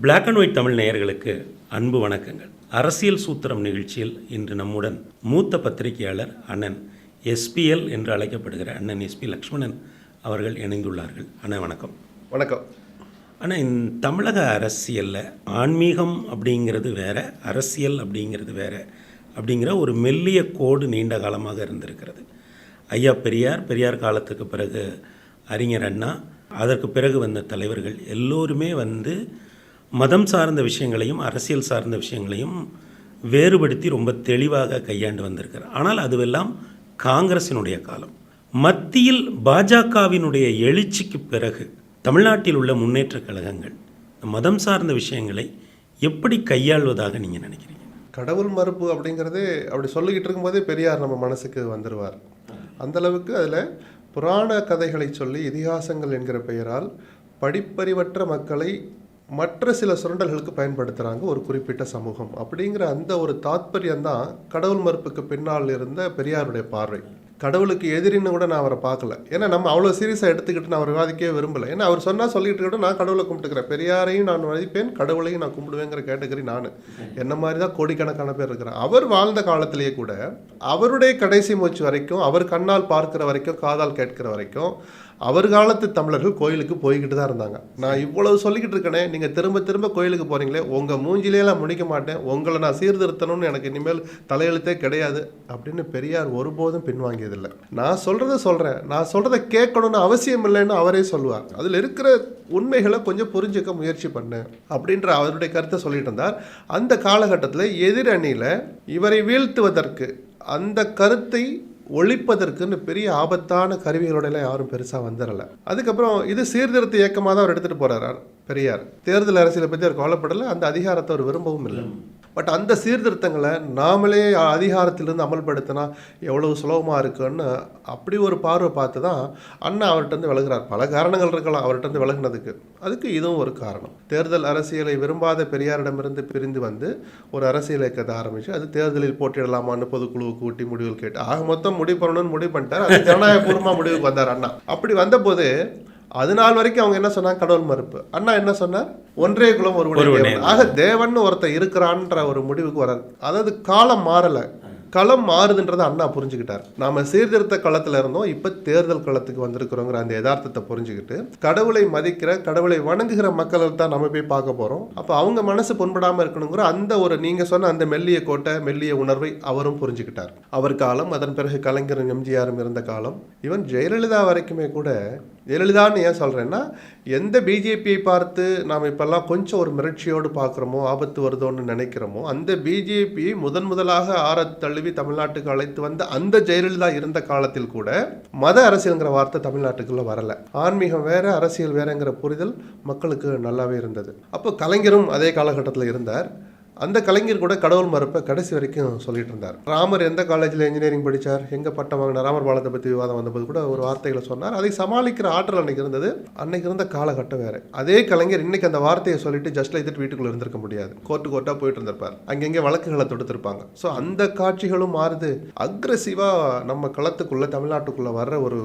Black and white Tamil நேயர்களுக்கு அன்பு வணக்கங்கள். அரசியல் சூத்திரம் நிகழ்ச்சியில் இன்று நம்முடன் மூத்த பத்திரிகையாளர் அண்ணன் எஸ்பிஎல் என்று அழைக்கப்படுகிற அண்ணன் எஸ்பி லக்ஷ்மணன் அவர்கள் இணைந்துள்ளார்கள். அண்ணன் வணக்கம். வணக்கம். ஆனால் இந்த தமிழக அரசியலில் ஆன்மீகம் அப்படிங்கிறது வேற அரசியல் அப்படிங்கிறது வேற அப்படிங்கிற ஒரு மெல்லிய கோடு நீண்ட காலமாக இருந்திருக்கிறது. ஐயா பெரியார் பெரியார் காலத்துக்கு பிறகு அறிஞர் அண்ணா அதற்கு பிறகு வந்த தலைவர்கள் எல்லோருமே வந்து மதம் சார்ந்த விஷயங்களையும் அரசியல் சார்ந்த விஷயங்களையும் வேறுபடுத்தி ரொம்ப தெளிவாக கையாண்டு வந்திருக்கிறார். ஆனால் அதுவெல்லாம் காங்கிரசினுடைய காலம். மத்தியில் பாஜகவினுடைய எழுச்சிக்கு பிறகு தமிழ்நாட்டில் உள்ள முன்னேற்றக் கழகங்கள் மதம் சார்ந்த விஷயங்களை எப்படி கையாள்வதாக நீங்கள் நினைக்கிறீங்க? கடவுள் மறுப்பு அப்படிங்கிறதே அப்படி சொல்லிக்கிட்டு இருக்கும்போதே பெரியார் நம்ம மனசுக்கு வந்துடுவார் அந்த அளவுக்கு அதில் புராண கதைகளை சொல்லி இதிகாசங்கள் என்கிற பெயரால் படிப்பறிவற்ற மக்களை மற்ற சில சுரண்டல்களுக்கு பயன்படுத்துகிறாங்க ஒரு குறிப்பிட்ட சமூகம். அப்படிங்கிற அந்த ஒரு தாத்பரியம் தான் கடவுள் மறுப்புக்கு பின்னால் இருந்த பெரியாருடைய பார்வை. கடவுளுக்கு எதிரின்னு கூட நான் அவரை பார்க்கல. ஏன்னா நம்ம அவ்வளோ சீரியஸாக எடுத்துக்கிட்டு நான் அவர் விவாதிக்கவே விரும்பலை. ஏன்னா அவர் சொன்னால் சொல்லிட்டு கூட நான் கடவுளை கும்பிட்டுக்கிறேன். பெரியாரையும் நான் மதிப்பேன் கடவுளையும் நான் கும்பிடுவேங்கிற கேட்டகரி நான். என்ன மாதிரி தான் கோடிக்கணக்கான பேர் இருக்கிறேன் அவர் வாழ்ந்த காலத்திலேயே கூட அவருடைய கடைசி மூச்சு வரைக்கும் அவர் கண்ணால் பார்க்குற வரைக்கும் காதால் கேட்கிற வரைக்கும் அவர் காலத்து தமிழர்கள் கோயிலுக்கு போய்கிட்டு தான் இருந்தாங்க. நான் இவ்வளவு சொல்லிக்கிட்டு இருக்கேனே நீங்கள் திரும்ப திரும்ப கோயிலுக்கு போகிறீங்களே உங்கள் மூஞ்சிலேயெல்லாம் முடிக்க மாட்டேன் உங்களை நான் சீர்திருத்தணும்னு எனக்கு இனிமேல் தலையெழுத்தே கிடையாது அப்படின்னு பெரியார் ஒருபோதும் பின்வாங்கியதில்லை. நான் சொல்கிறத சொல்கிறேன் நான் சொல்கிறத கேட்கணும்னு அவசியம் இல்லைன்னு அவரே சொல்லுவார். அதில் இருக்கிற உண்மைகளை கொஞ்சம் புரிஞ்சுக்க முயற்சி பண்ணு அப்படின்ற அவருடைய கருத்தை சொல்லிட்டு இருந்தார். அந்த காலகட்டத்தில் எதிரணியில் இவரை வீழ்த்துவதற்கு அந்த கருத்தை ஒழிப்பதற்குன்னு பெரிய ஆபத்தான கருவிகளோடலாம் யாரும் பெருசாக வந்துடலை. அதுக்கப்புறம் இது சீர்திருத்த இயக்கமாக தான் அவர் எடுத்துகிட்டு போகிறார் பெரியார். தேர்தல் அரசியலை பற்றி அவர் கவலைப்படலை அந்த அதிகாரத்தை அவர் விரும்பவும் இல்லை. பட் அந்த சீர்திருத்தங்களை நாமளே அதிகாரத்திலிருந்து அமல்படுத்தினா எவ்வளவு சுலபமாக இருக்குன்னு அப்படி ஒரு பார்வை பார்த்து தான் அண்ணா அவர்கிட்டருந்து விலகிறார். பல காரணங்கள் இருக்கலாம். அவர்கிட்டருந்து விலகினதுக்கு. அதுக்கு இதுவும் ஒரு காரணம். தேர்தல் அரசியலை விரும்பாத பெரியாரிடமிருந்து பிரிந்து வந்து ஒரு அரசியல் இயக்கத்தை ஆரம்பித்து அது தேர்தலில் போட்டியிடலாமான்னு பொதுக்குழுவை கூட்டி முடிவுகள் கேட்டு ஆக மொத்தம் முடிவு பண்ணணும்னு முடிவு பண்ணிட்டார். அது ஜனநாயகபூர்வமாக முடிவுக்கு வந்தார் அண்ணா. அப்படி வந்தபோது அது நாள் வரைக்கும் அவங்க என்ன சொன்னாங்க? கடவுள் மறுப்பு. அண்ணா என்ன சொன்னார்? ஒன்றே குலம் ஒரு. ஆக தேவன் ஒருத்தன் இருக்கிறான்ற ஒரு முடிவுக்கு வரார் அதாவது காலம் மாறல. களம் மாறுதுன்றதை அண்ணா புரிஞ்சுக்கிட்டார். நாம சீர்திருத்த களத்துல இருந்தோம். இப்ப தேர்தல் களத்துக்கு வந்திருக்கிறோங்கிற அந்த யதார்த்தத்தை புரிஞ்சுக்கிட்டு கடவுளை மதிக்கிற கடவுளை வணங்குகிற மக்களை தான் நம்ம போய் பார்க்க போறோம். அப்ப அவங்க மனசு புண்படாம இருக்கணுங்கிற அந்த ஒரு நீங்க சொன்ன அந்த மெல்லிய கோட்டை மெல்லிய உணர்வை அவரும் புரிஞ்சுக்கிட்டார். அவர் காலம் அதன் பிறகு கலைஞர் எம்ஜிஆரும் இருந்த காலம். ஈவன் ஜெயலலிதா வரைக்குமே கூட ஜெயலலிதான்னு ஏன் சொல்கிறேன்னா எந்த பிஜேபியை பார்த்து நாம் இப்போல்லாம் கொஞ்சம் ஒரு மிரட்சியோடு பார்க்குறோமோ ஆபத்து வருதோன்னு நினைக்கிறோமோ அந்த பிஜேபியை முதன் முதலாக ஆறத் தழுவி தமிழ்நாட்டுக்கு அழைத்து வந்த அந்த ஜெயலலிதா இருந்த காலத்தில் கூட மத அரசியல்ங்கிற வார்த்தை தமிழ்நாட்டுக்குள்ளே வரல. ஆன்மீகம் வேற அரசியல் வேறங்கிற புரிதல் மக்களுக்கு நல்லாவே இருந்தது. அப்போ கலைஞரும் அதே காலகட்டத்தில் இருந்தார். அந்த கலைஞர் கூட கடவுள் மறுப்பை கடைசி வரைக்கும் சொல்லிட்டு இருந்தார். ராமர் எந்த காலேஜில் இன்ஜினியரிங் படித்தார் எங்கே பட்டம் வாங்கினார்? ராமர் பாலத்தை பற்றி விவாதம் வந்தபோது கூட ஒரு வார்த்தைகளை சொன்னார். அதை சமாளிக்கிற ஆற்றல் அன்னைக்கு இருந்தது. அன்னைக்கு இருந்த காலகட்டம் வேறு. அதே கலைஞர் இன்னைக்கு அந்த வார்த்தையை சொல்லிட்டு ஜஸ்ட் லைக் வீட்டுக்குள்ளே இருந்திருக்க முடியாது. கோர்ட்டு கோர்ட்டாக போயிட்டு இருந்திருப்பார். அங்கங்கே வழக்குகளை தொடுத்திருப்பாங்க. ஸோ அந்த காட்சிகளும் மாறுது. அக்ரஸிவாக நம்ம களத்துக்குள்ளே தமிழ்நாட்டுக்குள்ளே வர்ற ஒரு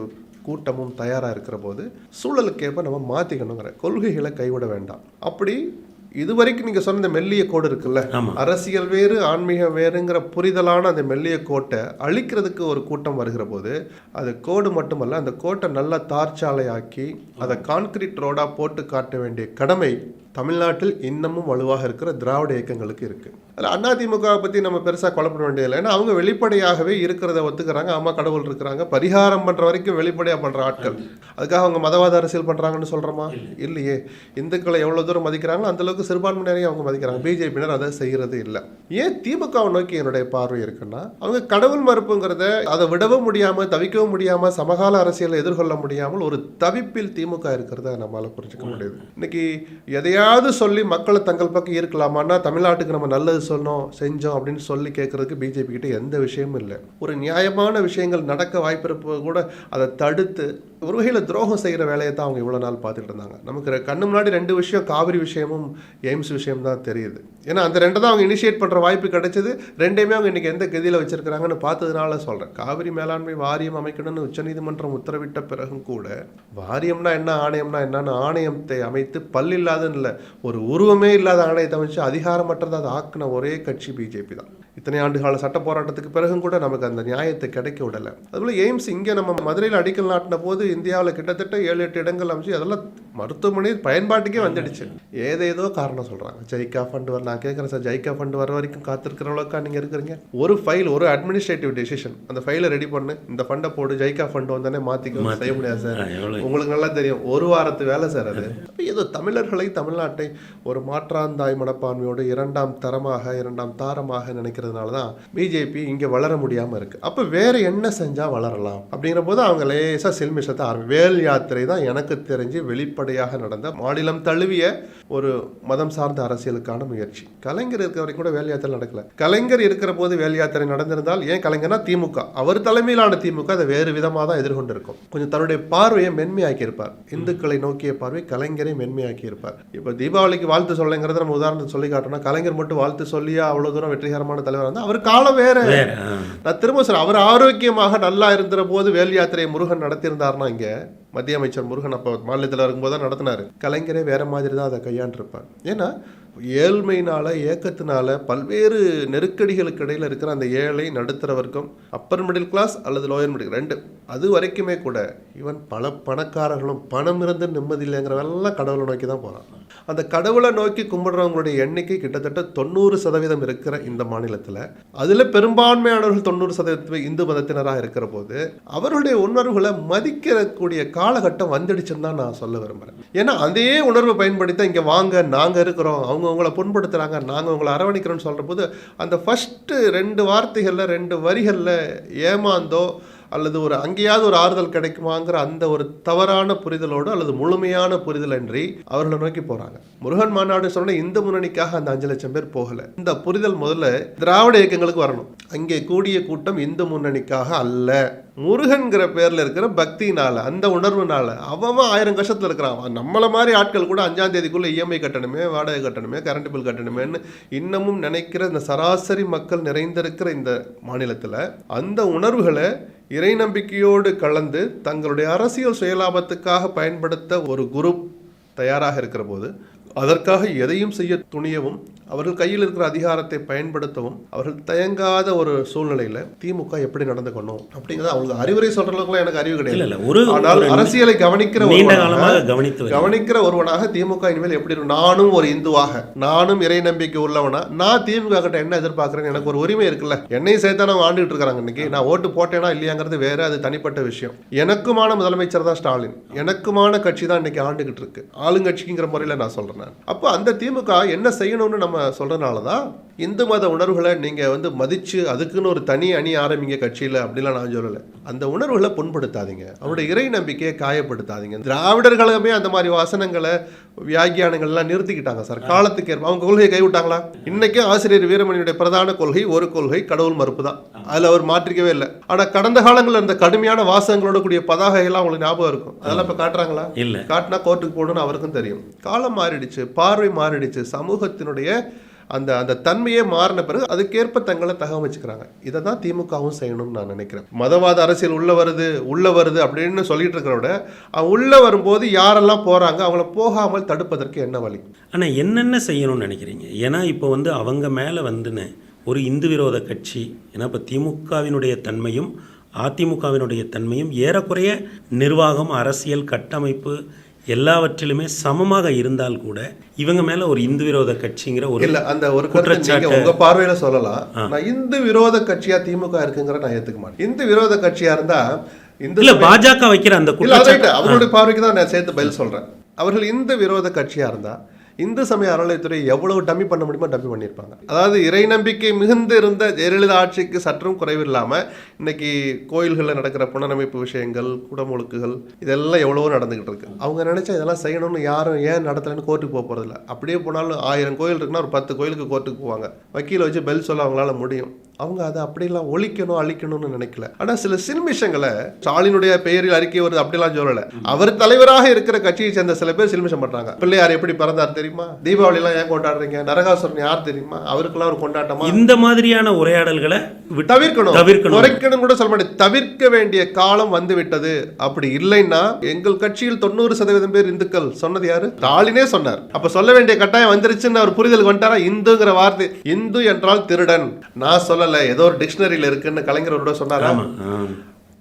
கூட்டமும் தயாராக இருக்கிற போது சூழலுக்கேற்ப நம்ம மாற்றிக்கணுங்கிற கொள்கைகளை கைவிட வேண்டாம். அப்படி இதுவரைக்கும் நீங்க சொன்ன இந்த மெல்லிய கோடு இருக்குல்ல. அரசியல் வேறு ஆன்மீகம் வேறுங்கிற புரிதலான அந்த மெல்லிய கோட்டை அழிக்கிறதுக்கு ஒரு கூட்டம் வருகிற போது அது கோடு மட்டுமல்ல அந்த கோட்டை நல்லா தார்ச்சாலையாக்கி அதை கான்கிரீட் ரோடா போட்டு காட்ட வேண்டிய கடமை தமிழ்நாட்டில் இன்னமும் வலுவாக இருக்கிற திராவிட இயக்கங்களுக்கு இருக்கு அதில் அதிமுகவை பற்றி நம்ம பெருசாக குழப்பட வேண்டியதில்லை. ஏன்னா அவங்க வெளிப்படையாகவே இருக்கிறத ஒத்துக்கிறாங்க. ஆமா கடவுள் இருக்கிறாங்க. பரிகாரம் பண்ணுற வரைக்கும் வெளிப்படையாக பண்ணுற ஆட்கள். அதுக்காக அவங்க மதவாத அரசியல் பண்ணுறாங்கன்னு சொல்கிறோமா இல்லையே. இந்துக்களை எவ்வளோ தூரம் மதிக்கிறாங்களோ அந்த அளவுக்கு சிறுபான்மையினரையும் அவங்க மதிக்கிறாங்க. பிஜேபியினர் அதை செய்கிறது இல்லை. ஏன் திமுகவை நோக்கி என்னுடைய பார்வை இருக்குன்னா அவங்க கடவுள் மறுப்புங்கிறத அதை விடவும் முடியாமல் தவிக்கவும் முடியாமல் சமகால அரசியலை எதிர்கொள்ள முடியாமல் ஒரு தவிப்பில் திமுக இருக்கிறத நம்மளால புரிஞ்சுக்க முடியுது. இன்னைக்கு எதையாவது சொல்லி மக்களை தங்கள் பக்கம் ஈர்க்கலாமான்னா தமிழ்நாட்டுக்கு நம்ம நல்லது சொன்னோம் செஞ்சோம் அப்படின்னு சொல்லி கேட்கறதுக்கு பிஜேபி கிட்ட எந்த விஷயமும் இல்லை. ஒரு நியாயமான விஷயங்கள் நடக்க வாய்ப்பு இருப்ப கூட அதை தடுத்து ஒரு வகையில் துரோகம் செய்கிற வேலையை தான் அவங்க இவ்வளோ நாள் பார்த்துட்டு இருந்தாங்க. நமக்கு கண்ணு முன்னாடி ரெண்டு விஷயம் காவிரி விஷயமும் எய்ம்ஸ் விஷயம் தான் தெரியுது. ஏன்னா அந்த ரெண்டை தான் அவங்க இனிஷியேட் பண்ணுற வாய்ப்பு கிடைச்சது. ரெண்டையுமே அவங்க இன்னைக்கு எந்த கதியில் வச்சிருக்கிறாங்கன்னு பார்த்ததுனால சொல்கிறேன் காவிரி மேலாண்மை வாரியம் அமைக்கணும்னு உச்சநீதிமன்றம் உத்தரவிட்ட பிறகும் கூட வாரியம்னா என்ன ஆணையம்னா என்னன்னு ஆணையத்தை அமைத்து பல்லில்லாதன்னு இல்லை ஒரு உருவமே இல்லாத ஆணையத்தை வச்சு அதிகாரமற்றதை அதை ஆக்கின ஒரே கட்சி பிஜேபி தான். இத்தனை ஆண்டுகால சட்ட போராட்டத்துக்கு பிறகும் கூட நமக்கு அந்த நியாயத்தை கிடைக்க விடலை. அதுபோல் எய்ம்ஸ் இங்கே நம்ம மதுரையில் அடிக்கல் நாட்டின போது இந்தியாவில் கிட்டத்தட்ட ஏழு எட்டு இடங்கள் அமைச்சு அதெல்லாம் மருத்துவமனை பயன்பாட்டுக்கே வந்துடுச்சு. ஏதேதோ காரணம் சொல்கிறாங்க ஜைக்கா ஃபண்ட் வர நான் கேட்குறேன் சார் ஜைக்கா ஃபண்ட் வர வரைக்கும் காத்திருக்கிற அளவுக்கா நீங்கள் இருக்கிறீங்க? ஒரு ஃபைல் ஒரு அட்மினிஸ்ட்ரேட்டிவ் டெசிஷன் அந்த ஃபைலை ரெடி பண்ணு. இந்த ஃபண்டை போடு ஜைக்கா ஃபண்ட் வந்தானே மாற்றிக்க செய்ய முடியாது சார். உங்களுக்கு நல்லா தெரியும். ஒரு வாரத்து வேலை சார் அது. ஏதோ தமிழர்களை தமிழ்நாட்டை ஒரு மாற்றாந்தாய் மனப்பான்மையோடு இரண்டாம் தரமாக இரண்டாம் தாரமாக இருக்கிறதுனால தான் பிஜேபி இங்கே வளர முடியாமல் இருக்குது அப்போ வேறு என்ன செஞ்சால் வளரலாம்? அப்படிங்கிற போது அவங்க லேசாக செல்மிஷத்தை ஆரம்பி வேல் யாத்திரை தான் எனக்கு தெரிஞ்சு வெளிப்படையாக நடந்த மாநிலம் தழுவிய ஒரு மதம் சார்ந்த அரசியலுக்கான முயற்சி. கலைஞர் இருக்கிற வரைக்கும் கூட வேல் யாத்திரை நடக்கல. கலைஞர் இருக்கிற போது வேல் யாத்திரை நடந்திருந்தால் ஏன் கலைஞர்னா திமுக. அவர் தலைமையிலான திமுக அதை வேறு விதமாக தான் எதிர்கொண்டிருக்கும். கொஞ்சம் தன்னுடைய பார்வையை மென்மையாக்கியிருப்பார். இந்துக்களை நோக்கிய பார்வை கலைஞரை மென்மையாக்கியிருப்பார். இப்போ தீபாவளிக்கு வாழ்த்து சொல்லுங்கிறத நம்ம உதாரணத்தை சொல்லி காட்டணும் கலைஞர் மட்டும் வாழ்த்து சொல்லியா அவ்வளோ தூரம் வெற்றிகரமான தலைவர் இருந்தால் அவர் காலம் வேற. நான் திரும்ப சொல்றேன் அவர் ஆரோக்கியமாக நல்லா இருந்த போது வேல் யாத்திரையை முருகன் நடத்தியிருந்தாருன்னா இங்க மத்திய அமைச்சர் முருகன் அப்போ மாநிலத்தில் இருக்கும்போது தான் நடத்தினாரு. கலைஞரே வேற மாதிரி தான் அதை கையாண்டிருப்பார். ஏன்னா ஏழ்மையினால ஏக்கத்தினால பல்வேறு நெருக்கடிகளுக்கு இடையில இருக்கிற அந்த ஏழை நடுத்தர வர்க்கம் அப்பர் மிடில் கிளாஸ் அல்லது லோயர் மிடில் ரெண்டு அது வரைக்குமே கூட இவன் பல பணக்காரர்களும் பணம் இருந்து நிம்மதி இல்லைங்கிறவெல்லாம் கடவுளை நோக்கி தான் போகிறான் அந்த கடவுளை நோக்கி கும்பிடுறவங்களுடைய எண்ணிக்கை கிட்டத்தட்ட தொண்ணூறு சதவீதம் இருக்கிற இந்த மாநிலத்தில் அதில் பெரும்பான்மையானவர்கள் தொண்ணூறு சதவீதம் இந்து மதத்தினராக இருக்கிற போது அவருடைய உணர்வுகளை மதிக்கக்கூடிய காலகட்டம் வந்துடுச்சுன்னு தான் நான் சொல்ல விரும்புகிறேன் ஏன்னா அதே உணர்வை பயன்படுத்தி இங்கே வாங்க நாங்கள் இருக்கிறோம் அவங்க உங்களை புண்படுத்துகிறாங்க நாங்கள் உங்களை அரவணைக்கிறோம்னு சொல்கிற போது அந்த ஃபஸ்ட்டு ரெண்டு வார்த்தைகளில் ரெண்டு வரிகளில் ஏமாந்தோ அல்லது ஒரு அங்கேயாவது ஒரு ஆறுதல் கிடைக்குமாங்கிற அந்த ஒரு தவறான புரிதலோடு அல்லது முழுமையான புரிதலின்றி அவர்களை நோக்கி போறாங்க. முருகன் மாநாடு சொன்ன இந்து முன்னணிக்காக அந்த அஞ்சு லட்சம் பேர் போகல. இந்த புரிதல் முதல்ல திராவிட இயக்கங்களுக்கு வரணும். அங்கே கூடிய கூட்டம் இந்து முன்னணிக்காக அல்ல. முருகன்கிற பேர்ல இருக்கிற பக்தினால அந்த உணர்வுனால அவன் ஆயிரம் கஷ்டத்துல இருக்கிறான். நம்மளை நம்மள மாதிரி ஆட்கள் கூட அஞ்சாம் தேதிக்குள்ள இஎம்ஐ கட்டணுமே வாடகை கட்டணுமே கரண்ட் பில் கட்டணுமேன்னு இன்னமும் நினைக்கிற இந்த சராசரி மக்கள் நிறைந்திருக்கிற இந்த மாநிலத்துல அந்த உணர்வுகளை இறை நம்பிக்கையோடு கலந்து தங்களுடைய அரசியல் சுயலாபத்துக்காக பயன்படுத்த ஒரு குரூப் தயாராக இருக்கிற போது அதற்காக எதையும் செய்ய துணியவும் அவர்கள் கையில் இருக்கிற அதிகாரத்தை பயன்படுத்தவும் அவர்கள் தயங்காத ஒரு சூழ்நிலையில திமுக எப்படி நடந்துக்கணும் அப்படிங்கிறது அவங்க அறிவுரை சொல்ற அளவுக்குலாம் எனக்கு அறிவு கிடையாது. ஒரு ஆனால் அரசியலை கவனிக்கிற கவனித்து. கவனிக்கிற ஒருவனாக திமுக இனிமேல் எப்படி நானும் ஒரு இந்துவாக நானும் இறை நம்பிக்கை உள்ளவனா? நான் திமுக கிட்ட என்ன எதிர்பார்க்கறேன் எனக்கு ஒரு உரிமை இருக்குல்ல? என்னையும் சேர்த்தா அவங்க ஆண்டுகிட்டு இருக்காங்க இன்னைக்கு. நான் ஓட்டு போட்டேனா இல்லையாங்கிறது வேற அது தனிப்பட்ட விஷயம். எனக்குமான முதலமைச்சர் தான் ஸ்டாலின். எனக்குமான கட்சி தான் இன்னைக்கு ஆண்டுகிட்டு இருக்கு. ஆளுங்கட்சிங்கிற முறையில் நான் சொல்றேன். அப்போ அந்த திமுக என்ன செய்யணும்னு நம்ம சொல்றதுனால தான் இந்து மத உணர்வுகளை நீங்க வந்து மதிச்சு அதுக்குன்னு ஒரு தனி அணி ஆரம்பிங்க கட்சியில அப்படிலாம் நான் சொல்லலை. அந்த உணர்வுகளை புண்படுத்தாதீங்க. அவருடைய இறை நம்பிக்கையை காயப்படுத்தாதீங்க. திராவிடர் கழகமே அந்த மாதிரி வசனங்களை வியாக்கியானங்கள்லாம் நிறுத்திக்கிட்டாங்க சார். காலத்துக்கு ஏற்ப அவங்க கொள்கையை கைவிட்டாங்களா? இன்னைக்கும் ஆசிரியர் வீரமணியுடைய பிரதான கொள்கை ஒரு கொள்கை கடவுள் மறுப்பு தான். அதுல அவர் மாற்றிக்கவே இல்லை. ஆனா கடந்த காலங்களில் இருந்த கடுமையான வாசகங்களோட கூடிய பதாகைகள்லாம் உங்களுக்கு ஞாபகம் இருக்கும். அதெல்லாம் இப்ப காட்டுறாங்களா? இல்ல. காட்டினா கோர்ட்டுக்கு போகணும்னு அவருக்கும் தெரியும். காலம் மாறிடுச்சு பார்வை மாறிடுச்சு. சமூகத்தினுடைய அந்த அந்த தன்மையே மாறின பிறகு அதுக்கேற்ப தங்களை தகவமைச்சுக்கிறாங்க இதை தான் திமுகவும் செய்யணும்னு நான் நினைக்கிறேன். மதவாத அரசியல் உள்ள வருது உள்ள வருது அப்படின்னு சொல்லிட்டு இருக்கிற விட அவன் உள்ள வரும்போது யாரெல்லாம் போறாங்க அவங்கள போகாமல் தடுப்பதற்கு என்ன வழி? ஆனா என்னென்ன செய்யணும்னு நினைக்கிறீங்க? ஏன்னா இப்போ வந்து அவங்க மேலே வந்துன்னு ஒரு இந்து விரோத கட்சி ஏன்னா இப்போ திமுகவினுடைய தன்மையும் அதிமுகவினுடைய தன்மையும் ஏறக்குறைய நிர்வாகம் அரசியல் கட்டமைப்பு எல்லாவற்றிலுமே சமமாக இருந்தால் கூட இவங்க மேலே ஒரு இந்து விரோத கட்சிங்கிற ஒரு இல்ல அந்த ஒரு குற்றச்சாட்டு. உங்க பார்வையில சொல்லலாம் நான் இந்து விரோத கட்சியா திமுக இருக்குங்கிற நான் ஏத்துக்க மாட்டேன் இந்து விரோத கட்சியா இருந்தா இந்து இல்ல பாஜக வைக்கிற அந்த. அவங்களுடைய பார்வைக்கு தான் நான் சேர்த்து பதில் சொல்றேன் அவர்கள் இந்த விரோத கட்சியா இருந்தா இந்து சமய அறநிலையத்துறை எவ்வளவு டம்மி பண்ண முடியுமோ டம்மி பண்ணியிருப்பாங்க. அதாவது இறை நம்பிக்கை மிகுந்து இருந்த ஜெயலலிதா ஆட்சிக்கு சற்றும் குறைவில்லாமல் இன்னைக்கு கோயில்களில் நடக்கிற புனரமைப்பு விஷயங்கள் குடமுழுக்குகள் இதெல்லாம் எவ்வளவோ நடந்துகிட்டு இருக்கு. அவங்க நினைச்சா இதெல்லாம் செய்யணும்னு யாரும் ஏன் நடத்தலைன்னு கோர்ட்டுக்கு போக போறதில்ல. அப்படியே போனாலும் ஆயிரம் கோயில் இருக்குன்னா ஒரு பத்து கோயிலுக்கு கோர்ட்டுக்கு போவாங்க. வக்கீல வச்சு பெல் சொல்ல அவங்களால முடியும். அவங்க அதை அப்படிலாம் ஒழிக்கணும் அழிக்கணும்னு நினைக்கல. ஆனா சில சில்மிஷங்களை ஸ்டாலினுடைய பெயரில் அறிக்கை வருது அப்படிலாம் சொல்லல. அவர் தலைவராக இருக்கிற கட்சியை சேர்ந்த சில பேர் சில்மிஷம் பண்றாங்க. பிள்ளையார் எப்படி பிறந்தார் தெரியுமா? தீபாவளி எல்லாம் ஏன் கொண்டாடுறீங்க? நரகாசுரன் யார் தெரியுமா? அவருக்கெல்லாம் ஒரு கொண்டாட்டமா? இந்த மாதிரியான உரையாடல்களை தவிர்க்கணும். தவிர்க்கணும். குறைக்கணும் கூட சொல்ல மாட்டேன். தவிர்க்க வேண்டிய காலம் வந்து விட்டது அப்படி இல்லைன்னா எங்கள் கட்சியில் தொண்ணூறு சதவீதம் பேர் இந்துக்கள். சொன்னது யாரு? ஸ்டாலினே சொன்னார். அப்ப சொல்ல வேண்டிய கட்டாயம் வந்துருச்சுன்னு அவர் புரிதல் வந்துட்டாரா இந்துங்கிற வார்த்தை. இந்து என்றால் திருடன். நான் சொல்லல. ஏதோ ஒரு டிக்ஷனரியில இருக்குன்னு கலைஞரோட சொன்னாரா.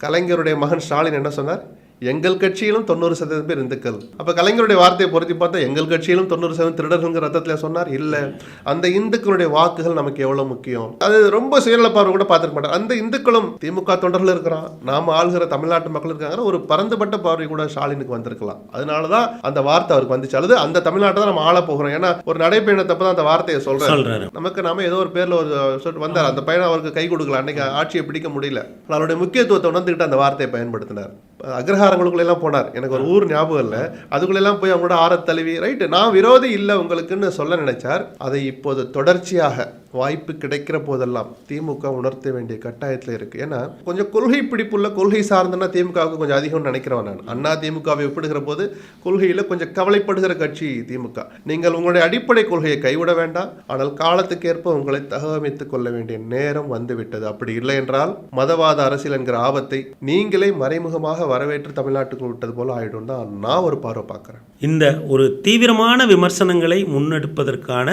கலைஞருடைய மகன் ஸ்டாலின் என்ன சொன்னார்? எங்கள் கட்சியிலும் தொண்ணூறு சதவீதம் பேர் இந்துக்கள். அப்ப கலைஞருடைய வார்த்தையை பொருத்தி பார்த்தா எங்கள் கட்சியிலும் தொண்ணூறு சதவீதம் திருடர்கள் ரத்தத்துல சொன்னார். இல்ல. அந்த இந்துக்களுடைய வாக்குகள் நமக்கு எவ்வளவு முக்கியம்? அது ரொம்ப சுயநலப்பார்வை கூட பார்த்துக்க மாட்டார் அந்த இந்துக்களும் திமுக தொண்டர்கள் இருக்கிறான் நாம ஆளுகிற தமிழ்நாட்டு மக்கள் இருக்காங்க ஒரு பரந்துபட்ட பார்வை கூட ஸ்டாலினுக்கு வந்திருக்கலாம். அதனாலதான் அந்த வார்த்தை அவருக்கு வந்துச்சு. அல்லது அந்த தமிழ்நாட்டை தான் நம்ம ஆள போகிறோம். ஏன்னா ஒரு நடைப்பயணத்தப்ப தான் அந்த வார்த்தையை சொல்றாரு. நமக்கு நாம ஏதோ ஒரு பேர்ல ஒரு வந்தார். அந்த பையன் அவருக்கு கை கொடுக்கல. அன்னைக்கு ஆட்சியை பிடிக்க முடியல. அவருடைய முக்கியத்துவத்தை உணர்ந்துக்கிட்டு அந்த வார்த்தையை பயன்படுத்தினார். அக்ரஹாரங்களுக்குள்ளெல்லாம் போனார். எனக்கு ஒரு ஊர் ஞாபகம் இல்லை. அதுக்குள்ளெல்லாம் போய் அவங்களோட ஆரத் தழுவி ரைட்டு நான் விரோதி இல்லை உங்களுக்குன்னு சொல்ல நினைச்சார். அதை இப்போது தொடர்ச்சியாக வாய்ப்பு கிடைக்கிற போதெல்லாம் திமுக உணர்த்த வேண்டிய கட்டாயத்தில் இருக்கு. ஏன்னா கொஞ்சம் கொள்கை பிடிப்புள்ள கொள்கை சார்ந்தனா திமுகவுக்கு கொஞ்சம் அதிகம் நினைக்கிறவன் நான். அண்ணா திமுகவை ஒப்பிடுகிற போது கொள்கையில கொஞ்சம் கவலைப்படுகிற கட்சி திமுக. நீங்கள் உங்களுடைய அடிப்படை கொள்கையை கைவிட வேண்டாம். ஆனால் காலத்துக்கேற்ப உங்களை தகவமைத்துக் கொள்ள வேண்டிய நேரம் வந்துவிட்டது. அப்படி இல்லை என்றால் மதவாத அரசியல் என்கிற ஆபத்தை நீங்களே மறைமுகமாக வரவேற்று தமிழ்நாட்டுக்கு விட்டது போல ஆயிடும். தான் நான் ஒரு பார்வை பார்க்குறேன். இந்த ஒரு தீவிரமான விமர்சனங்களை முன்னெடுப்பதற்கான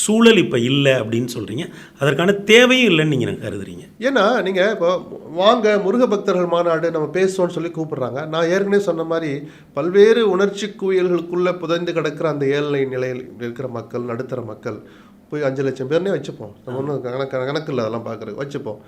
சூழல் இப்போ இல்லை அப்படின்னு சொல்கிறீங்க அதற்கான தேவையும் இல்லைன்னு நீங்கள் கருதுறீங்க. ஏன்னா நீங்கள் இப்போ வாங்க முருக பக்தர்கள் மாநாடு நம்ம பேசுவோம்னு சொல்லி கூப்பிட்றாங்க. நான் ஏற்கனவே சொன்ன மாதிரி பல்வேறு உணர்ச்சி குவியல்களுக்குள்ளே புதைந்து கிடக்கிற அந்த ஏழ்நிலை நிலையில் இருக்கிற மக்கள் நடுத்தர மக்கள் போய் அஞ்சு லட்சம் பேர்னே வச்சுப்போம். நம்ம ஒன்றும் கணக்கு கணக்கு இல்லை அதெல்லாம் பார்க்குறது வச்சுப்போம்.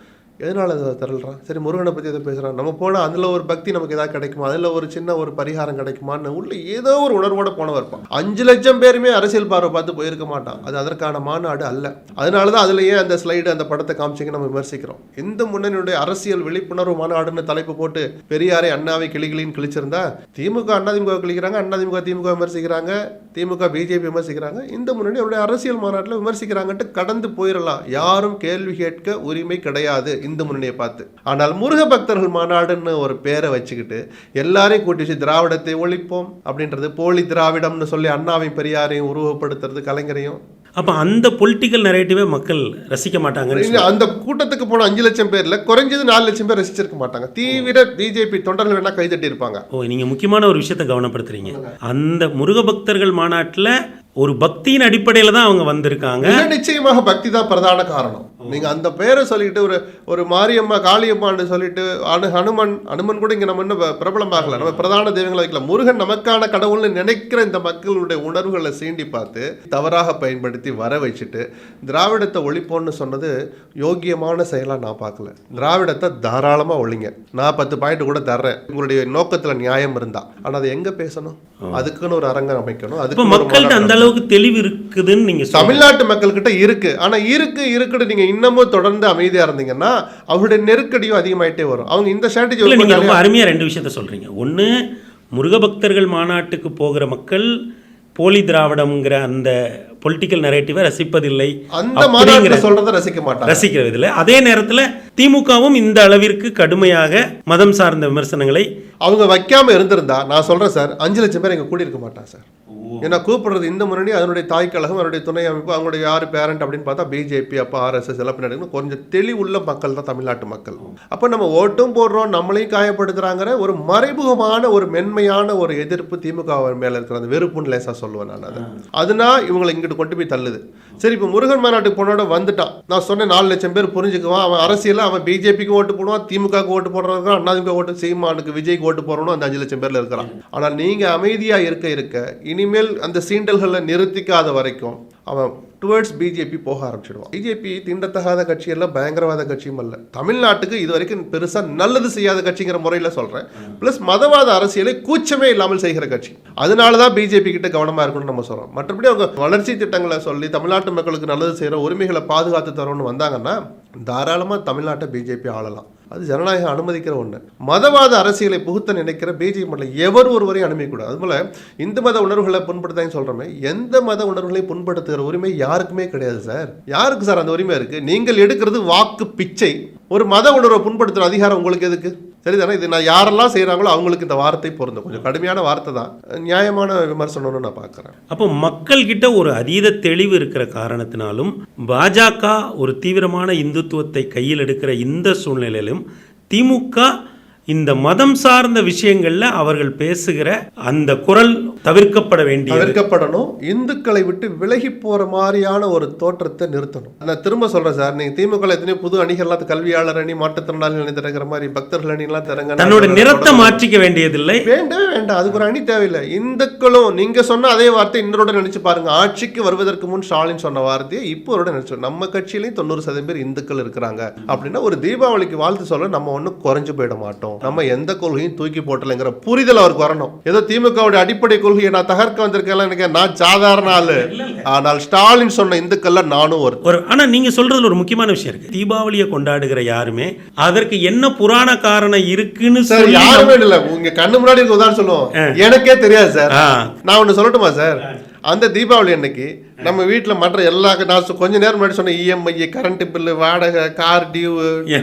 எதனால அதை திரள்றான் சரி முருகனை பற்றி எதை பேசுகிறான் நம்ம போனால் அதில் ஒரு பக்தி நமக்கு எதாவது கிடைக்குமா? அதில் ஒரு சின்ன ஒரு பரிகாரம் கிடைக்குமான்னு உள்ள ஏதோ ஒரு உணர்வோட போனவர் இருப்பான். அஞ்சு லட்சம் பேருமே அரசியல் பார்வை பார்த்து போயிருக்க மாட்டான். அது அதற்கான மாநாடு அல்ல. அதனால தான் அதுலேயே அந்த ஸ்லைடு அந்த படத்தை காமிச்சிங்க நம்ம விமர்சிக்கிறோம். இந்த முன்னணியுடைய அரசியல் விழிப்புணர்வு மாநாடுன்னு தலைப்பு போட்டு பெரியாரை அண்ணாவை கிளிகளின்னு கிழிச்சிருந்தா திமுக அண்ணாதிமுக கிழிக்கிறாங்க அண்ணாதிமுக திமுக விமர்சிக்கிறாங்க. திமுக பிஜேபி விமர்சிக்கிறாங்க. இந்த முன்னணி அவருடைய அரசியல் மாநாட்டில் விமர்சிக்கிறாங்கன்ட்டு கடந்து போயிடலாம் யாரும் கேள்வி கேட்க உரிமை கிடையாது இந்து முன்னணியை பார்த்து. ஆனால் முருக பக்தர்கள் மாநாடுன்னு ஒரு பேரை வச்சுக்கிட்டு எல்லாரையும் கூட்டி வச்சு திராவிடத்தை ஒழிப்போம் அப்படின்றது போலி திராவிடம்னு சொல்லி அண்ணாவையும் பெரியாரையும் உருவப்படுத்துறது கலைஞரையும் அப்போ அந்த பொலிட்டிக்கல் நரேட்டிவை மக்கள் ரசிக்க மாட்டாங்கன்னு இங்க அந்த கூட்டத்துக்கு போன அஞ்சு லட்சம் பேர்ல குறைஞ்சது நாலு லட்சம் பேர் ரசிச்சிருக்க மாட்டாங்க. தீவிர பிஜேபி தொண்டர்கள் வேணா கைதட்டி இருப்பாங்க. ஓ நீங்கள் முக்கியமான ஒரு விஷயத்தை கவனப்படுத்துறீங்க. அந்த முருக பக்தர்கள் மாநாட்டில் ஒரு பக்தியின் அடிப்படையில் தான் அவங்க வந்திருக்காங்க. மிக நிச்சயமாக பக்தி தான் பிரதான காரணம். நீங்க அந்த பேரை சொல்லிட்டு ஒரு ஒரு மாரியம்மா காளியம்மான்னு சொல்லிட்டு அனு ஹனுமன் ஹனுமன் கூட இங்க நம்ம இன்னும் பிரபலமாகல. நம்ம பிரதான தெய்வங்களை வைக்கல. முருகன் நமக்கான கடவுள்னு நினைக்கிற இந்த மக்களுடைய உணர்வுகளை சீண்டி பார்த்து தவறாக பயன்படுத்தி வர வச்சுட்டு திராவிடத்தை ஒழிப்போம்னு சொன்னது யோக்கியமான செயலா நான் பார்க்கல. திராவிடத்தை தாராளமா ஒழிங்க. நான் பத்து பாயிண்ட் கூட தர்றேன். உங்களுடைய நோக்கத்துல நியாயம் இருந்தா. ஆனா அதை எங்க பேசணும்? அதுக்குன்னு ஒரு அரங்கம் அமைக்கணும். அதுக்கு மக்கள்கிட்ட அந்த அளவுக்கு தெளிவு இருக்குதுன்னு நீங்கள் தமிழ்நாட்டு மக்கள்கிட்ட இருக்கு. ஆனா இருக்கு இருக்குன்னு நீங்க இன்னமும் தொடர்ந்து அமைதியா இருந்தீங்கன்னா அவருடைய நெருக்கடியும் அதிகமாயிட்டே வரும். அவங்க இந்த ஸ்ட்ராட்டஜி நீங்கள் ரொம்ப அருமையாக ரெண்டு விஷயத்த சொல்கிறீங்க ஒன்று முருகபக்தர்கள் மாநாட்டுக்கு போகிற மக்கள் போலி திராவிடம்ங்கிற அந்த பொலிட்டிக்கல் நரேட்டிவை ரசிப்பதில்லை. அந்த மாநாட்டில் சொல்றதை ரசிக்க மாட்டாங்க. ரசிக்கிற இதில் அதே நேரத்தில் திமுகவும் இந்த அளவிற்கு கடுமையாக மதம் சார்ந்த விமர்சனங்களை அவங்க வைக்காம இருந்திருந்தா நான் சொல்றேன் சார் அஞ்சு லட்சம் பேர் இங்க கூடி இருக்க மாட்டான் சார் ஏன்னா கூப்பிடுறது இந்த முன்னணி அதனுடைய தாய் கழகம் அதனுடைய துணை அமைப்பு அவங்களுடைய யார் பேரண்ட் அப்படின்னு பார்த்தா பிஜேபி அப்போ ஆர்எஸ்எஸ் எல்லாம் பின்னாடி. கொஞ்சம் தெளிவுள்ள மக்கள் தான் தமிழ்நாட்டு மக்கள். அப்போ நம்ம ஓட்டும் போடுறோம் நம்மளையும் காயப்படுத்துறாங்கிற ஒரு மறைமுகமான ஒரு மென்மையான ஒரு எதிர்ப்பு திமுக மேல இருக்கிற அந்த வெறுப்புன்னு லேசா சொல்லுவேன் நான் அதை. அதுனா இவங்களை இங்கிட்டு கொண்டு போய் தள்ளுது. சரி இப்போ முருகன் மாநாட்டுக்கு போனோட வந்துட்டான். நான் சொன்னேன் நாலு லட்சம் பேர் புரிஞ்சுக்குவான். அவன் அரசியலில் அவன் பிஜேபிக்கு ஓட்டு போடுவான் திமுகவுக்கு ஓட்டு போடுறவங்க அண்ணாதிமுக ஓட்டு சீமானுக்கு விஜய்க்கு ஓட்டு போடுறவனும் அந்த அஞ்சு லட்சம் பேரில் இருக்கிறான். ஆனால் நீங்க அமைதியா இருக்க இருக்க இனிமேல் அந்த சீண்டல்களை நிறுத்திக்காத வரைக்கும் அவன் டுவர்ட்ஸ் பிஜேபி போக ஆரம்பிச்சிடுவான். பிஜேபி தீண்டத்தகாத கட்சி அல்ல பயங்கரவாத கட்சியும் அல்ல. தமிழ்நாட்டுக்கு இது வரைக்கும் பெருசாக நல்லது செய்யாத கட்சிங்கிற முறையில் சொல்கிறேன் ப்ளஸ் மதவாத அரசியலை கூச்சமே இல்லாமல் செய்கிற கட்சி. அதனால தான் பிஜேபி கிட்ட கவனமாக இருக்கணும்னு நம்ம சொல்கிறோம் மற்றபடி அவங்க வளர்ச்சி திட்டங்களை சொல்லி தமிழ்நாட்டு மக்களுக்கு நல்லது செய்கிற உரிமைகளை பாதுகாத்து தரணும்னு வந்தாங்கன்னா தாராளமாக தமிழ்நாட்டை பிஜேபி ஆளலாம். அது ஜனநாயகம் அனுமதிக்கிற ஒன்று மதவாத அரசியலை புகுத்த நினைக்கிற பிஜேபி மட்டும் எவர் ஒருவரையும் அனுமதிக்கூடாது அதுபோல் இந்து மத உணர்வுகளை புண்படுத்தான்னு சொல்கிறோமே எந்த மத உணர்வுகளை புண்படுத்துகிற உரிமை யாருக்குமே கிடையாது சார். யாருக்கு சார் அந்த உரிமை இருக்குது நீங்கள் எடுக்கிறது வாக்கு பிச்சை. ஒரு மத உணர்வை புண்படுத்துகிற அதிகாரம் உங்களுக்கு எதுக்கு? சரிதானே? இது நான் யாரெல்லாம் செய்கிறாங்களோ அவங்களுக்கு இந்த வார்த்தை பொருந்தும். கொஞ்சம் கடுமையான வார்த்தை தான். நியாயமான விமர்சனம்னு நான் பார்க்குறேன். அப்போ மக்கள்கிட்ட ஒரு அதீத தெளிவு இருக்கிற காரணத்தினாலும் பாஜக ஒரு தீவிரமான இந்துத்துவத்தை கையில் எடுக்கிற இந்த சூழ்நிலையிலும் திமுக இந்த மதம் சார்ந்த விஷயங்கள்ல அவர்கள் பேசுகிற அந்த குரல் தவிர்க்கப்பட வேண்டியது. தவிர்க்கப்படணும். இந்துக்களை விட்டு விலகி போற மாதிரியான ஒரு தோற்றத்தை நிறுத்தணும். நான் திரும்ப சொல்றேன் சார். நீங்க திமுக எத்தனையோ புது அணிகள்லாம் கல்வியாளர் அணி மாற்றுத்திறனாளி அணி திறங்கிற மாதிரி பக்தர்கள் அணிலாம் திறங்க தன்னோட நிறத்தை மாற்றிக்க வேண்டியதில்லை. வேண்டவே வேண்டாம். அதுக்கு ஒரு அணி தேவையில்லை. இந்துக்களும் நீங்க சொன்ன அதே வார்த்தை இன்னொரு நினைச்சு பாருங்க. ஆட்சிக்கு வருவதற்கு முன் ஸ்டாலின் சொன்ன வார்த்தையை இப்போ ஒரு நினைச்சு நம்ம கட்சியிலையும் தொண்ணூறு சதவீதம் பேர் இந்துக்கள் இருக்கிறாங்க. அப்படின்னா ஒரு தீபாவளிக்கு வாழ்த்து சொல்ல நம்ம ஒன்றும் குறைஞ்சு போயிட மாட்டோம். நம்ம எந்த கொள்கையும் தூக்கி போட்டலைங்கிற புரிதல் அவருக்கு வரணும். ஏதோ திமுகவுடைய அடிப்படை கொள்கையை நான் தகர்க்க வந்திருக்கேன் எனக்கு. நான் சாதாரண ஆளு. ஆனால் ஸ்டாலின் சொன்ன இந்துக்கள்ல நானும் ஒரு ஒரு ஆனா நீங்க சொல்றதுல ஒரு முக்கியமான விஷயம் இருக்கு. தீபாவளியை கொண்டாடுகிற யாருமே அதற்கு என்ன புராண காரணம் இருக்குன்னு சார் யாருமே இல்ல. உங்க கண்ணு முன்னாடி உதாரணம் சொல்லுவோம். எனக்கே தெரியாது சார். நான் ஒன்று சொல்லட்டுமா சார்? அந்த தீபாவளி அன்னைக்கு நம்ம வீட்டில் மற்ற எல்லா நான் கொஞ்ச நேரம் முன்னாடி சொன்ன இஎம்ஐ கரண்ட் பில்லு வாடகை கார் டியூ.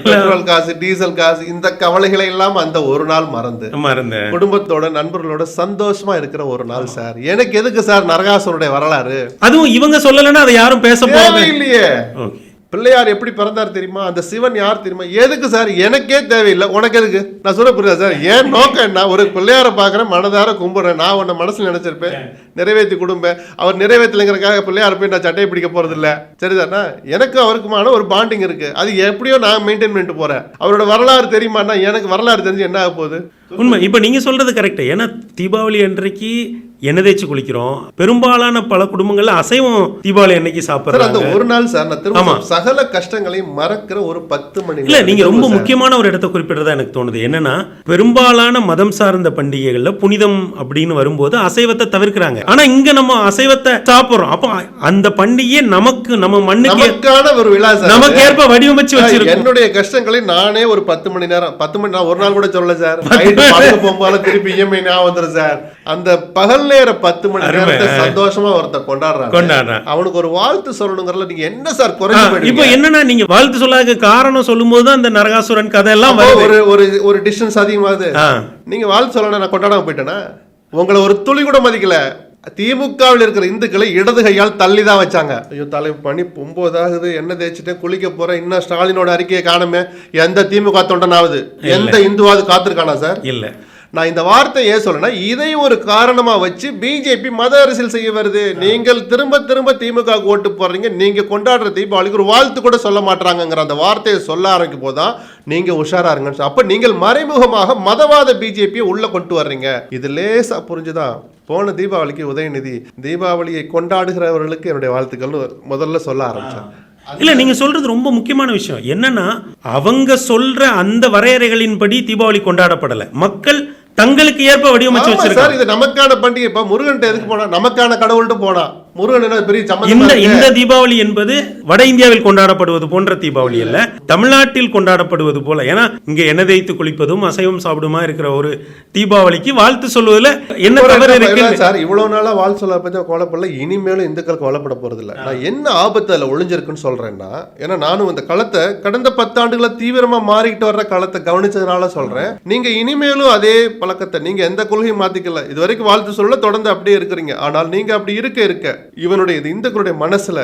பெட்ரோல் காசு டீசல் காசு இந்த கவலைகளை எல்லாம் அந்த ஒரு நாள் மறந்து. மறந்தேன். குடும்பத்தோட நண்பர்களோட சந்தோஷமா இருக்கிற ஒரு நாள் சார். எனக்கு எதுக்கு சார் நரகாசுரனுடைய வரலாறு? அதுவும் இவங்க சொல்லலைன்னா அதை யாரும் பேச போறது இல்லையே ஓகே. பிள்ளையார் எப்படி பிறந்தார் தெரியுமா? அந்த சிவன் யார் தெரியுமா? எதுக்கு சார்? எனக்கே தேவையில்லை. உனக்கு எதுக்கு? நான் சொல்ல புரியுதா சார்? ஏன்? நோக்கம் என்ன? ஒரு பிள்ளையாரை பார்க்குறேன் மனதார கும்பிடுறேன். நான் உன்னை மனசுல நினைச்சிருப்பேன். நிறைவேற்றி கொடுப்பேன். அவர் நிறைவேற்றலைங்கிறக்காக பிள்ளையார் போய் நான் சட்டையை பிடிக்க போறது இல்ல சரிதானா எனக்கு அவருக்குமான ஒரு பாண்டிங் இருக்கு. அது எப்படியோ நான் மெயின்டைன் பண்ணிட்டு போறேன். அவரோட வரலாறு தெரியுமாண்ணா எனக்கு வரலாறு தெரிஞ்சு என்ன ஆக போகுது? உண்மை. இப்போ நீங்க சொல்றது கரெக்ட் ஏன்னா தீபாவளி அன்றைக்கு எண்ணெய் தேய்ச்சி குளிக்கிறோம். பெரும்பாலான பல குடும்பங்கள்ல அசைவம் தீபாவளி அன்னைக்கு சார் அந்த சாப்பிட்றாங்க. ஒரு நாள் சார் ஆமா. சகல கஷ்டங்களையும் மறக்கிற ஒரு பத்து மணி இல்ல நேரம் நீங்க ரொம்ப. முக்கியமான ஒரு இடத்த குறிப்பிடுறதா எனக்கு தோணுது. என்னன்னா பெரும்பாலான மதம் சார்ந்த பண்டிகைகள்ல புனிதம் அப்படின்னு வரும்போது அசைவத்தை தவிர்க்கிறாங்க. ஆனா இங்க நம்ம அசைவத்தை சாப்பிடுறோம். அப்போ அந்த பண்டிகையை நமக்கு நம்ம மண்ணுக்கு நமக்கான ஒரு விழா நமக்கு ஏற்ப வடிவமைச்சு வச்சிருக்கோம். என்னுடைய கஷ்டங்களை நானே ஒரு பத்து மணி நேரம் பத்து மணி நான் ஒரு நாள் கூட சொல்லல சார். போகும்போது திருப்பி இஎம்ஐ ஞாபகம் வந்துரும் சார். அந்த பகல் நேர பத்து மணி. நேரத்தை சந்தோஷமா ஒருத்த கொண்டாடுறான் கொண்டாடுறேன் அவனுக்கு ஒரு வாழ்த்து சொல்லணுங்கிறதுல நீங்க என்ன சார் குறைஞ்சு இப்போ என்னன்னா நீங்க வாழ்த்து சொல்லாத காரணம் சொல்லும்போது தான் அந்த நரகாசுரன் கதை எல்லாம் அப்போ வருது. ஒரு ஒரு ஒரு டிஸ்டன்ஸ் அதிகமாகுது. நீங்க வாழ்த்து சொல்லணும் நான் கொண்டாடாம போயிட்டேனா? உங்களை ஒரு துளி கூட மதிக்கல. திமுகவில் இருக்கிற இந்துக்களை இடது கையால் தள்ளி தான் வச்சாங்க. ஐயோ தலை பனி ஒன்பதாகுது என்ன தேய்ச்சிட்டேன் குளிக்க போறேன். இன்னும் ஸ்டாலினோட அறிக்கையை காணுமே. எந்த திமுக தொண்டனாவது? எந்த இந்துவாவது காத்திருக்கானா சார்? இல்ல. நான் இந்த வார்த்தை ஏன் சொல்றேன்னா இதை ஒரு காரணமாக வச்சு பிஜேபி மத அரசியல் செய்ய வருது. நீங்கள் திரும்ப திரும்ப திமுக ஓட்டு போடுறீங்க. நீங்கள் கொண்டாடுற தீபாவளிக்கு ஒரு வாழ்த்து கூட சொல்ல மாட்டாங்கங்கிற அந்த வார்த்தையை சொல்ல ஆரம்பிக்கும் போதுதான் நீங்கள் உஷாரா இருங்கன்னு அப்போ நீங்கள் மறைமுகமாக மதவாத பிஜேபியை உள்ளே கொண்டு வர்றீங்க. இது லேசாக புரிஞ்சுதான் போன தீபாவளிக்கு உதயநிதி தீபாவளியை கொண்டாடுகிறவர்களுக்கு என்னுடைய வாழ்த்துக்கள்னு முதல்ல சொல்ல ஆரம்பித்தேன் இல்ல நீங்க சொல்றது ரொம்ப முக்கியமான விஷயம். என்னன்னா அவங்க சொல்ற அந்த வரையறைகளின்படி தீபாவளி கொண்டாடப்படல. மக்கள் தங்களுக்கு ஏற்ப வடிவமைச்சு வச்சிருக்காங்க சார் இது நமக்கான பண்டிகை. இப்ப முருகன் எதுக்கு போனா? நமக்கான கடவுள்கிட்ட போனா. இந்த? இந்த தீபாவளி என்பது வட இந்தியாவில் கொண்டாடப்படுவது போன்ற தீபாவளி அல்ல. தமிழ்நாட்டில் கொண்டாடப்படுவது போல. ஏன்னா இங்க எண்ணெய் தேய்த்து குளிப்பதும் அசைவம் சாப்பிடுமா இருக்கிற ஒரு தீபாவளிக்கு வாழ்த்து சொல்வதுல என்ன தவறு இருக்கு சார் இவ்வளவு நாளா வாழ் சொல்ல பத்தி கோலப்படல. இனிமேலும் இந்துக்கள் கோலப்பட போறது இல்ல நான் என்ன ஆபத்து அதுல ஒளிஞ்சிருக்குன்னு சொல்றேன்னா ஏன்னா நானும் இந்த களத்தை கடந்த பத்தாண்டுகளா தீவிரமா மாறிக்கிட்டு வர்ற களத்தை கவனிச்சதுனால சொல்றேன். நீங்க இனிமேலும் அதே பழக்கத்தை நீங்க எந்த கொள்கையும் மாத்திக்கல. இது வரைக்கும் வாழ்த்து சொல்ல தொடர்ந்து அப்படியே இருக்கிறீங்க. ஆனால் நீங்க அப்படி இருக்க இருக்க இவனுடைய இது இந்துக்களுடைய மனசுல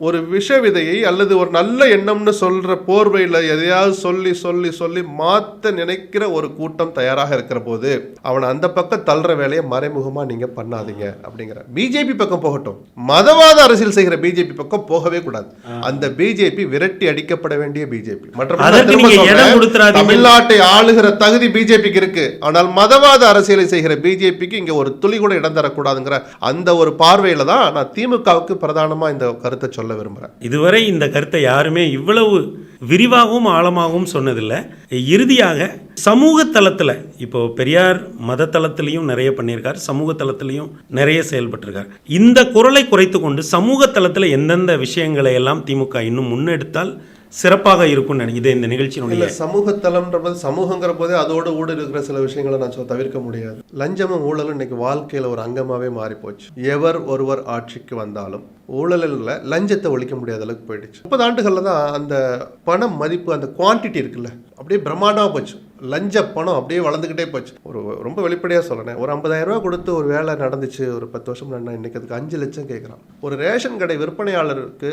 ஒரு விஷ விதையை அல்லது ஒரு நல்ல எண்ணம்னு சொல்ற போர்வையில் எதையாவது சொல்லி சொல்லி சொல்லி மாத்த நினைக்கிற ஒரு கூட்டம் தயாராக இருக்கிற போது அவனை அந்த பக்கம் தள்ளுற வேலையை மறைமுகமா நீங்க பண்ணாதீங்க அப்படிங்கிற. பிஜேபி பக்கம் போகட்டும். மதவாத அரசியல் செய்கிற பிஜேபி பக்கம் போகவே கூடாது. அந்த பிஜேபி விரட்டி அடிக்கப்பட வேண்டிய பிஜேபி. கொடுத்துறாதீங்க. தமிழ்நாட்டை ஆளுகிற தகுதி பிஜேபிக்கு இருக்கு. ஆனால் மதவாத அரசியலை செய்கிற பிஜேபிக்கு இங்க ஒரு துளி கூட இடம் தரக்கூடாதுங்கிற அந்த ஒரு பார்வையில தான் நான் திமுகவுக்கு பிரதானமா இந்த கருத்தை சொல்ல விரும்புறேன். இதுவரை இந்த கருத்தை யாருமே இவ்வளவு விரிவாகவும் ஆழமாகவும் சொன்னதில்லை. இறுதியாக சமூக தளத்தில் இப்போ பெரியார் மத தளத்திலையும் நிறைய பண்ணியிருக்கார் சமூக தளத்திலையும் நிறைய செயல்பட்டிருக்கார். இந்த குரலை குறைத்து கொண்டு சமூக தளத்தில் எந்தெந்த விஷயங்களை எல்லாம் திமுக இன்னும் முன்னெடுத்தால் சிறப்பாக இருக்கும்னு நினை இந்த நிகழ்ச்சியினுடைய சமூக சமூகத்தலம்ன்றது சமூகங்கிற போதே அதோடு ஊடு இருக்கிற சில விஷயங்களை நான் சொல்ல தவிர்க்க முடியாது. லஞ்சமும் ஊழலும் இன்னைக்கு வாழ்க்கையில் ஒரு அங்கமாகவே மாறிப்போச்சு. எவர் ஒருவர் ஆட்சிக்கு வந்தாலும் ஊழலில் லஞ்சத்தை ஒழிக்க முடியாத அளவுக்கு போயிடுச்சு. முப்பது ஆண்டுகளில் தான் அந்த பண மதிப்பு அந்த குவான்டிட்டி இருக்குல்ல அப்படியே பிரம்மாண்டமாக போச்சு. லஞ்ச பணம் அப்படியே வளர்ந்துக்கிட்டே போச்சு. ஒரு ரொம்ப வெளிப்படையாக சொல்லணும் ஒரு ஐம்பதாயிரம் ரூபா கொடுத்து ஒரு வேலை நடந்துச்சு ஒரு பத்து வருஷம் இன்னைக்கு அதுக்கு அஞ்சு லட்சம் கேட்குறான் ஒரு ரேஷன் கடை விற்பனையாளருக்கு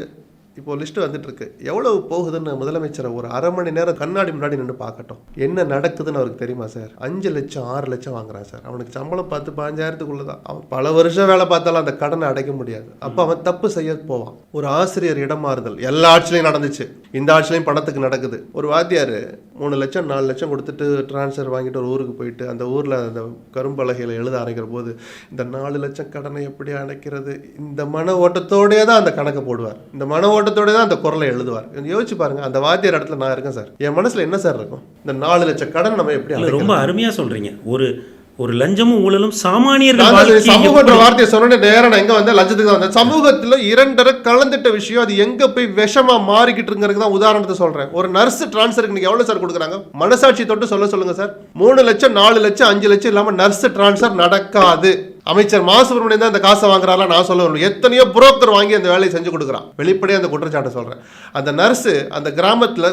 இப்போ லிஸ்ட் வந்துட்டு இருக்கு எவ்வளவு போகுதுன்னு முதலமைச்சரை ஒரு அரை மணி நேரம் கண்ணாடி முன்னாடி நின்று பார்க்கட்டும். என்ன நடக்குதுன்னு அவருக்கு தெரியுமா சார் அஞ்சு லட்சம் ஆறு லட்சம் வாங்குறான் சார் அவனுக்கு சம்பளம் பத்து பதினஞ்சாயிரத்துக்குள்ள தான். அவன் பல வருஷம் வேலை பார்த்தாலும் அந்த கடனை அடைக்க முடியாது. அப்போ அவன் தப்பு செய்ய போவான். ஒரு ஆசிரியர் இடம் மாறுதல். எல்லா ஆட்சிலையும் நடந்துச்சு. இந்த ஆட்சிலையும் பணத்துக்கு நடக்குது. ஒரு வாத்தியார் மூணு லட்சம் நாலு லட்சம் கொடுத்துட்டு டிரான்ஸ்ஃபர் வாங்கிட்டு ஒரு ஊருக்கு போயிட்டு அந்த ஊரில் அந்த கரும்பலகையில் எழுத ஆரம்பிக்கிற போது இந்த நாலு லட்சம் கடனை எப்படி அடைக்கிறது? இந்த மன ஓட்டத்தோடயே தான் அந்த கணக்கை போடுவார். இந்த மன ஓட்டத்தோடயே தான் அந்த குரலை எழுதுவார். யோசிச்சு பாருங்க அந்த வாத்தியார் இடத்துல நான் இருக்கேன் சார். என் மனசுல என்ன சார் இருக்கும்? இந்த நாலு லட்சம் கடன் நம்ம எப்படி? ரொம்ப அருமையா சொல்றீங்க. ஒரு ஒரு லஞ்சமும் ஊழலும் சாமானியர்கள் சமூகன்ற வார்த்தையை சொன்னேன் நேரம் நான் எங்க வந்தேன்? லஞ்சத்துக்கு தான் வந்தேன். சமூகத்துல இரண்டரை கலந்துட்ட விஷயம் அது எங்க போய் விஷமா மாறிக்கிட்டு இருக்கிறதுக்கு தான் உதாரணத்தை சொல்றேன். ஒரு நர்ஸ் டிரான்ஸ்ஃபருக்கு நீங்க எவ்வளவு சார் கொடுக்குறாங்க? மனசாட்சி தொட்டு சொல்ல சொல்லுங்க சார். மூணு லட்சம் நாலு லட்சம் அஞ்சு லட்சம் இல்லாம நர்ஸ் டிரான்ஸ்ஃபர் நடக்காது. அமைச்சர் மா. சுப்பிரமணியம் தான் அந்த காசை வாங்குறாரா நான் சொல்ல வரணும் எத்தனையோ புரோக்கர் வாங்கி அந்த வேலையை செஞ்சு கொடுக்குறான். வெளிப்படையாக அந்த குற்றச்சாட்டை சொல்கிறேன் அந்த நர்ஸு அந்த கிராமத்தில்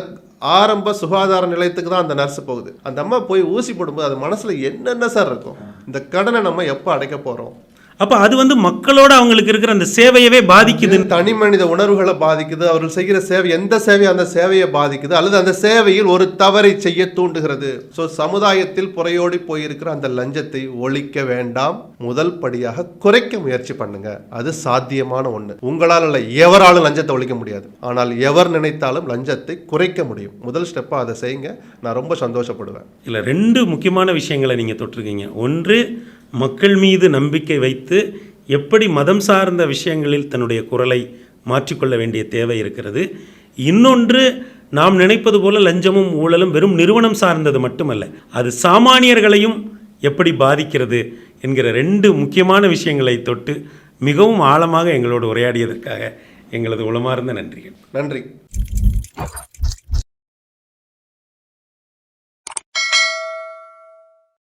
ஆரம்ப சுகாதார நிலையத்துக்கு தான் அந்த நர்ஸ் போகுது. அந்த அம்மா போய் ஊசி போடும்போது அது மனசில் என்னென்ன சார் இருக்கும்? இந்த கடனை நம்ம எப்போ அடைக்க போகிறோம் அப்ப அது வந்து மக்களோட அவங்களுக்கு இருக்கிற அந்த சேவையவே பாதிக்குது. தனி மனித உணர்வுகளை பாதிக்குது. அவர்கள் செய்கிற சேவை எந்த சேவை அந்த சேவையை பாதிக்குது? அல்லது அந்த சேவையில் ஒரு தவறை செய்ய தூண்டுகிறது? ஸோ சமுதாயத்தில் புறையோடி போயிருக்கிற அந்த லஞ்சத்தை ஒழிக்க வேண்டாம். முதல் படியாக குறைக்க முயற்சி பண்ணுங்க. அது சாத்தியமான ஒண்ணு. உங்களால் அல்ல எவராலும் லஞ்சத்தை ஒழிக்க முடியாது. ஆனால் எவர் நினைத்தாலும் லஞ்சத்தை குறைக்க முடியும். முதல் ஸ்டெப்பா அதை செய்யுங்க. நான் ரொம்ப சந்தோஷப்படுவேன். இல்லை ரெண்டு முக்கியமான விஷயங்களை நீங்கள் தொட்டிருக்கீங்க. ஒன்று மக்கள் மீது நம்பிக்கை வைத்து எப்படி மதம் சார்ந்த விஷயங்களில் தன்னுடைய குரலை மாற்றிக்கொள்ள வேண்டிய தேவை இருக்கிறது. இன்னொன்று நாம் நினைப்பது போல லஞ்சமும் ஊழலும் வெறும் நிறுவனம் சார்ந்தது மட்டுமல்ல அது சாமானியர்களையும் எப்படி பாதிக்கிறது என்கிற ரெண்டு முக்கியமான விஷயங்களை தொட்டு மிகவும் ஆழமாக எங்களோடு உரையாடியதற்காக எங்களது உளமார்ந்த நன்றிகள். நன்றி.